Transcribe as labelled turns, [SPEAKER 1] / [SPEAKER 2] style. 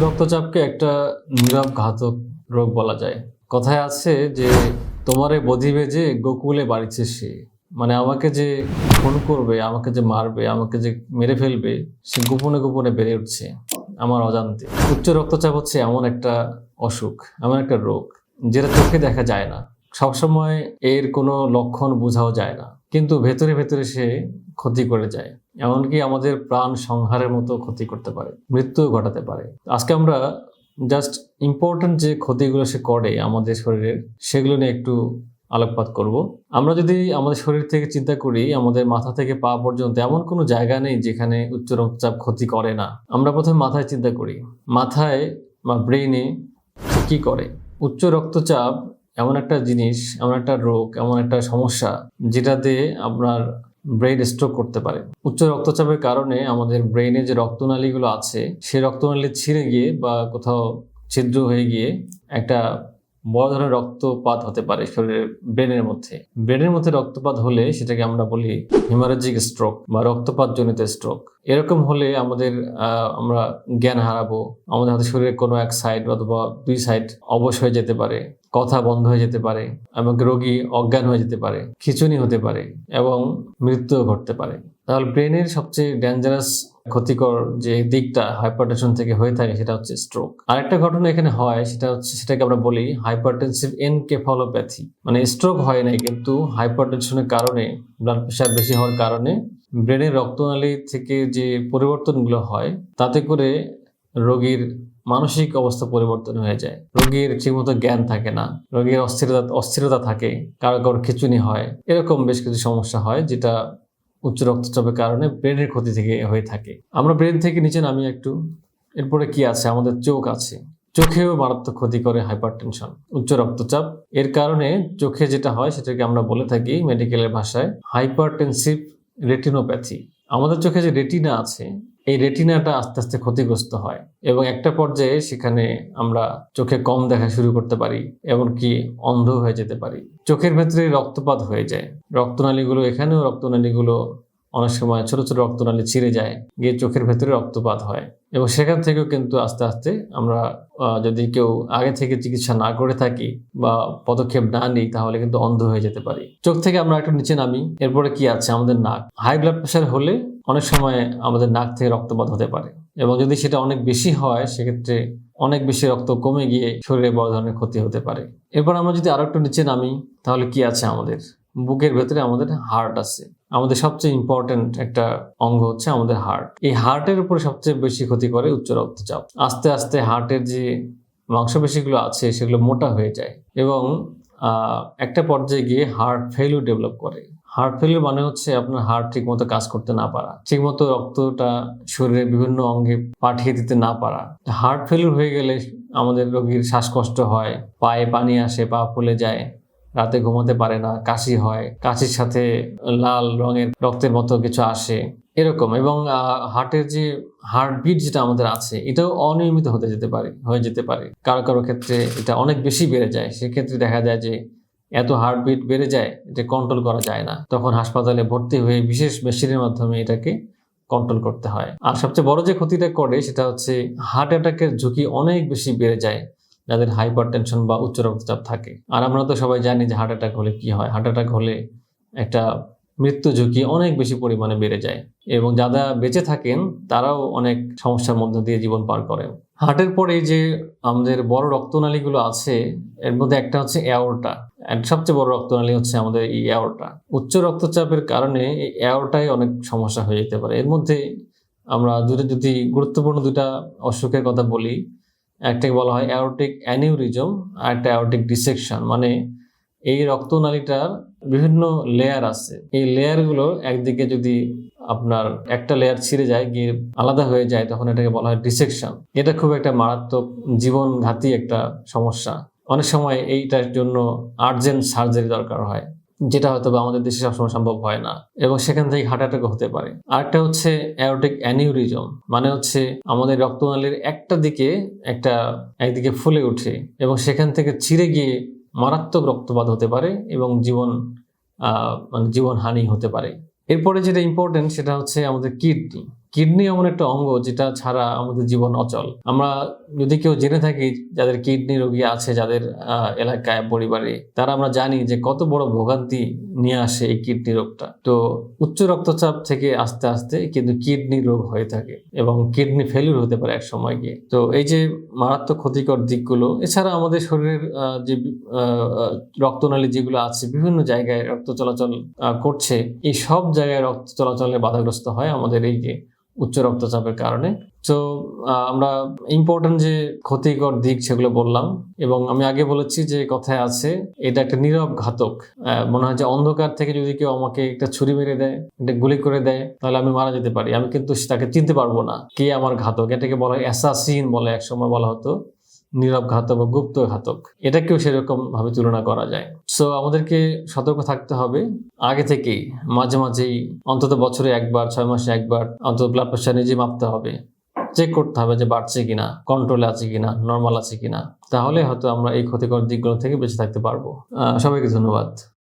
[SPEAKER 1] রক্তচাপকে একটা নীরব ঘাতক রোগ বলা যায়। কথায় আছে যে, তোমারে বধি বেজে গোকুলে বাড়িছে সে। মানে আমাকে যে খুন করবে, আমাকে যে মারবে, আমাকে যে মেরে ফেলবে, সে গোপনে গোপনে বেড়ে উঠছে আমার অজান্তে। উচ্চ রক্তচাপ হচ্ছে এমন একটা অসুখ, এমন একটা রোগ, যেটা চোখে দেখা যায় না। সবসময় এর কোনো লক্ষণ বোঝাও যায় না। কিন্তু ভেতরে ভেতরে সে ক্ষতি করে যায়। এমনকি আমাদের প্রাণ সংহারের মতো ক্ষতি করতে পারে মৃত্যু ঘটাতে পারে। আজকে আমরা জাস্ট ইম্পর্টেন্ট যে ক্ষতিগুলো সে করে আমাদের শরীরের সেগুলো নিয়ে একটু আলোকপাত করব। আমরা যদি আমাদের শরীর থেকে চিন্তা করি, আমাদের মাথা থেকে পা পর্যন্ত এমন কোনো জায়গা নেই যেখানে উচ্চ রক্তচাপ ক্ষতি করে না। আমরা প্রথমে মাথায় চিন্তা করি, মাথায় বা ব্রেইনে কি করে? উচ্চ রক্তচাপ এমন একটা জিনিস, এমন একটা রোগ, এমন একটা সমস্যা যেটাতে আপনার ব্রেন স্ট্রোক করতে পারে। উচ্চ রক্তচাপের কারণে আমাদের ব্রেনে যে রক্তনালীগুলো আছে সেই রক্তনালী ছিঁড়ে গিয়ে বা কোথাও ছিদ্র হয়ে গিয়ে একটা বড় ধরনের রক্তপাত হতে পারে শরীরের ব্রেনের মধ্যে। ব্রেনের মধ্যে রক্তপাত হলে সেটাকে আমরা বলি হিমারেজিক স্ট্রোক বা রক্তপাত জনিত স্ট্রোক এরকম হলে আমাদের আমরা জ্ঞান হারাবো, আমাদের হাতে শরীরের কোনো এক সাইড অথবা দুই সাইড অবশ হয়ে যেতে পারে, কথা বন্ধ হয়ে যেতে পারে এবং রোগী অজ্ঞান হয়ে যেতে পারে, খিচুনি হতে পারে এবং মৃত্যুও ঘটতে পারে। তাহলে ব্রেনের সবচেয়ে ডেঞ্জারাস ক্ষতিকর যে দিকটা হাইপারটেনশন থেকে হয়ে থাকে সেটা হচ্ছে স্ট্রোক আরেকটা ঘটনা এখানে হয়, সেটা হচ্ছে, সেটাকে আমরা বলি হাইপারটেনসিভ এনকেফালোপ্যাথি মানে স্ট্রোক হয় নাই, কিন্তু হাইপারটেনশনের কারণে ব্লাড প্রেশার বেশি হওয়ার কারণে ব্রেনের রক্তনালী থেকে যে পরিবর্তনগুলো হয়, তাতে করে রোগীর মানসিক অবস্থা পরিবর্তন হয়ে যায়। রোগীর ঠিকমতো জ্ঞান থাকে না, রোগীর অস্থিরতা অস্থিরতা থাকে, কারও কারোর খিচুনি হয়, এরকম বেশ কিছু সমস্যা হয়, যেটা উচ্চ রক্তচাপের কারণে ব্রেনের ক্ষতি থেকে হয়ে থাকে। আমরা ব্রেন থেকে নিচে নামি একটু, এরপরে কি আছে? আমাদের চোখ আছে। চোখেও মারাত্মক ক্ষতি করে হাইপারটেনশন। উচ্চ রক্তচাপ। এর কারণে চোখে যেটা হয়, সেটাকে আমরা বলে থাকি মেডিকেলের ভাষায় হাইপারটেনসিভ রেটিনোপ্যাথি। আমাদের চোখে যে রেটিনা আছে এই রেটিনাটা আস্তে আস্তে ক্ষতিগ্রস্ত হয় এবং একটা পর্যায়ে সেখানে আমরা চোখে কম দেখা শুরু করতে পারি এমনকি অন্ধ হয়ে যেতে পারি। চোখের ভেতরে রক্তপাত হয়ে যায়। রক্তনালীগুলো এখানেও রক্তনালীগুলো অনেক সময় ছোট ছোট রক্তনালী ছিঁড়ে যায়, গিয়ে চোখের ভেতরে রক্তপাত হয় এবং সেখান থেকেও কিন্তু আস্তে আস্তে আমরা যদি কেউ আগে থেকে চিকিৎসা না করে থাকি বা পদক্ষেপ না নিই তাহলে কিন্তু অন্ধ হয়ে যেতে পারি। চোখ থেকে আমরা একটু নিচে নামি, এরপরে কি আছে? আমাদের নাক। হাই ব্লাড প্রেশার হলে অনেক সময় আমাদের নাক থেকে রক্তপাত হতে পারে। এবং যদি সেটা অনেক বেশি হয়, সেক্ষেত্রে অনেক বেশি রক্ত কমে গিয়ে শরীরে বড় ধরনের ক্ষতি হতে পারে। এরপর আমরা যদি আরও একটু নিচে নামি, তাহলে কি আছে আমাদের? বুকের ভেতরে আমাদের হার্ট আছে। আমাদের সবচেয়ে ইম্পর্টেন্ট একটা অঙ্গ হচ্ছে আমাদের হার্ট। এই হার্টের উপরে সবচেয়ে বেশি ক্ষতি করে উচ্চ রক্তচাপ। আস্তে আস্তে হার্টের যে মাংসপেশিগুলো আছে, সেগুলো মোটা হয়ে যায় এবং একটা পর্যায়ে গিয়ে হার্ট ফেলিউর ডেভেলপ করে। হার্ট ফেলিউর মানে হচ্ছে আপনার হার্ট ঠিকমতো কাজ করতে না পারা, ঠিকমতো রক্তটা শরীরের বিভিন্ন অঙ্গে পাঠিয়ে দিতে না পারা। হার্ট ফেলিউর হয়ে গেলে আমাদের রোগীর শ্বাসকষ্ট হয়, পায়ে পানি আসে, পা ফুলে যায়, রাতে ঘুমাতে পারে না, কাশি হয়, কাশির সাথে লাল রঙের রক্তের মতো কিছু আসে, এরকম। এবং হার্টের যে হার্টবিট যেটা আমাদের আছে, এটাও অনিয়মিত হতে যেতে পারে, হয়ে যেতে পারে। কারও কারও ক্ষেত্রে এটা অনেক বেশি বেড়ে যায়, সেক্ষেত্রে দেখা যায় যে এত হার্টবিট বেড়ে যায় এটা কন্ট্রোল করা যায় না। তখন হাসপাতালে ভর্তি হয়ে বিশেষ মেশিনের মাধ্যমে এটাকে কন্ট্রোল করতে হয়। আর সবচেয়ে বড় যে ক্ষতিটা করে সেটা হচ্ছে হার্ট অ্যাটাকের ঝুঁকি অনেক বেশি বেড়ে যায়, যাদের হাইপার টেনশন বা উচ্চ রক্তচাপ থাকে। আর আমরা তো সবাই জানি যে হার্ট অ্যাটাক হলে কি হয়। হার্ট অ্যাটাক হলে একটা মৃত্যু ঝুঁকি অনেক বেশি পরিমাণে বেড়ে যায়। এবং যারা বেঁচে থাকেন, তারাও অনেক সমস্যার মধ্যে দিয়ে জীবন পার করেন। হার্টের পরে যে আমাদের বড় রক্তনালীগুলো আছে, এর মধ্যে একটা হচ্ছে অ্যাওরটা সবচেয়ে বড় রক্তনালী হচ্ছে আমাদের এই অ্যাওরটা উচ্চ রক্তচাপের কারণে এই অ্যাওরটাই অনেক সমস্যা হয়ে যেতে পারে। এর মধ্যে আমরা দুটো যদি গুরুত্বপূর্ণ দুটা অসুখের কথা বলি, একটাকে বলা হয় অ্যাওরটিক অ্যানিউরিজম আর একটা অ্যাওরটিক ডিসেকশন মানে এই রক্তনালীটার বিভিন্ন লেয়ার আছে। এই লেয়ারগুলো একদিকে যদি আপনার একটা লেয়ার ছিঁড়ে যায়, গিয়ে আলাদা হয়ে যায়, তখন এটাকে বলা হয় ডিসেকশন এটা খুব একটা মারাত্মক জীবনঘাতী একটা সমস্যা। অনেক সময় এইটার জন্য আর্জেন্ট সার্জারি দরকার হয়, যেটা হয়তো বা আমাদের দেশে সবসময় সম্ভব হয় না, এবং সেখান থেকে হার্ট অ্যাটাক হতে পারে। আরেকটা হচ্ছে অ্যারোটিক অ্যানিউরিজম মানে হচ্ছে আমাদের রক্তনালীর একটা দিকে একটা, একদিকে ফুলে ওঠে, এবং সেখান থেকে ছিঁড়ে গিয়ে মারাত্মক রক্তপাত হতে পারে, এবং জীবন মানে জীবন হানি হতে পারে। এরপরে যেটা ইম্পর্টেন্ট সেটা হচ্ছে আমাদের কিডনি কিডনি এমন একটা অঙ্গ যেটা ছাড়া আমাদের জীবন অচল। আমরা যদি কেউ জেনে থাকি যাদের কিডনি রোগী আছে, যাদের এলাকায়, পরিবারে, তারা আমরা জানি যে কত বড় ভোগান্তি নিয়ে আসে এই কিডনি রোগটা। তো উচ্চ রক্তচাপ থেকে আস্তে আস্তে কিন্তু কিডনি রোগ হয়ে থাকে এবং কিডনি ফেলিউর হতে পারে এক সময় গিয়ে। তো এই যে মারাত্মক ক্ষতিকর দিকগুলো, এছাড়া আমাদের শরীরের যে রক্তনালী যেগুলো আছে, বিভিন্ন জায়গায় রক্ত চলাচল করছে, এই সব জায়গায় রক্ত চলাচলে বাধাগ্রস্ত হয় আমাদের এই যে উচ্চ রক্তচাপের কারণে। তো আমরা ইম্পর্টেন্ট যে ক্ষতিকর দিক সেগুলো বললাম এবং আমি আগে বলেছি যে কথায় আছে, এটা একটা নীরব ঘাতক। মনে হয় যে অন্ধকার থেকে যদি কেউ আমাকে একটা ছুরি মেরে দেয়, একটা গুলি করে দেয়, তাহলে আমি মারা যেতে পারি। আমি কিন্তু তাকে চিনতে পারব না কে আমার ঘাতক। এটাকে বলা হয় অ্যাসাসিন বলে এক সময় বলা হতো। নীরব ঘাতক বা গুপ্ত ঘাতক। এটাকেও সেরকম ভাবে তুলনা করা যায়। সো আমাদেরকে সতর্ক থাকতে হবে। আগে থেকেই, মাঝে মাঝেই, অন্তত বছরে একবার, ছয় মাসে একবার, অন্তত ব্লাড প্রেশার নিজে মাপতে হবে। চেক করতে হবে যে বাড়ছে কিনা কন্ট্রোলে আছে কিনা নর্মাল আছে কিনা। তাহলে হয়তো আমরা এই ক্ষতিকর দিকগুলো থেকে বেঁচে থাকতে পারব। সবাইকে ধন্যবাদ।